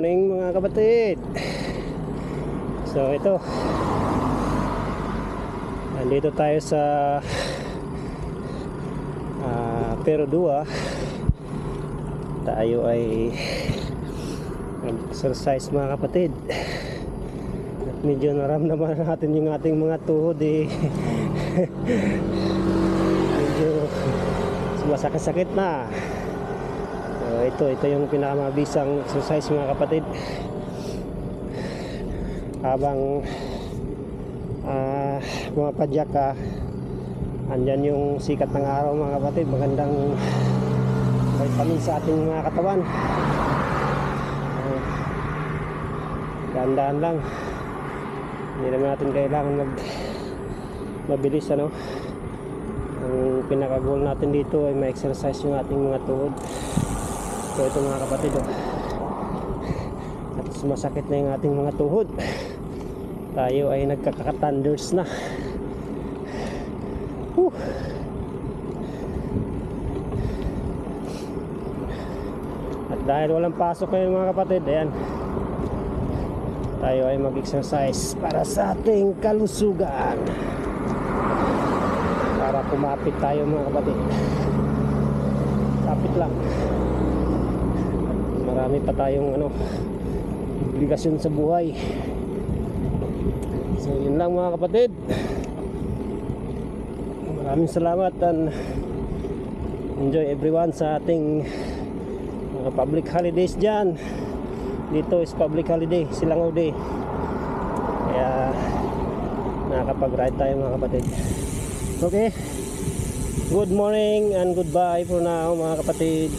morning mga kapatid. So ito. Nandito tayo sa ah, Perodua. Tayo ay exercise mga kapatid. At medyo naramdaman natin yung ating mga tuhod eh. medyo sumasakit-sakit na. So, ito, ito yung pinakamabisang exercise mga kapatid. Habang ah pumapadyak ka, andyan yung sikat ng araw mga kapatid. Magandang vitamin sa ating mga katawan. Uh, dahan lang. Hindi naman natin kailangan mag mabilis ano. Ang pinaka-goal natin dito ay ma-exercise yung ating mga tuhod. So ito mga kapatid oh. At sumasakit na yung ating mga tuhod. Tayo ay nagkakatanders na. Whew. At dahil walang pasok ngayon mga kapatid, ayan. Tayo ay mag-exercise para sa ating kalusugan. Para kumapit tayo mga kapatid. Kapit lang marami pa tayong ano obligasyon sa buhay. So yun lang mga kapatid. Maraming salamat and enjoy everyone sa ating mga public holidays dyan. Dito is public holiday silangaw day. Kaya nakakapag ride tayo mga kapatid. Okay. Good morning and goodbye for now mga kapatid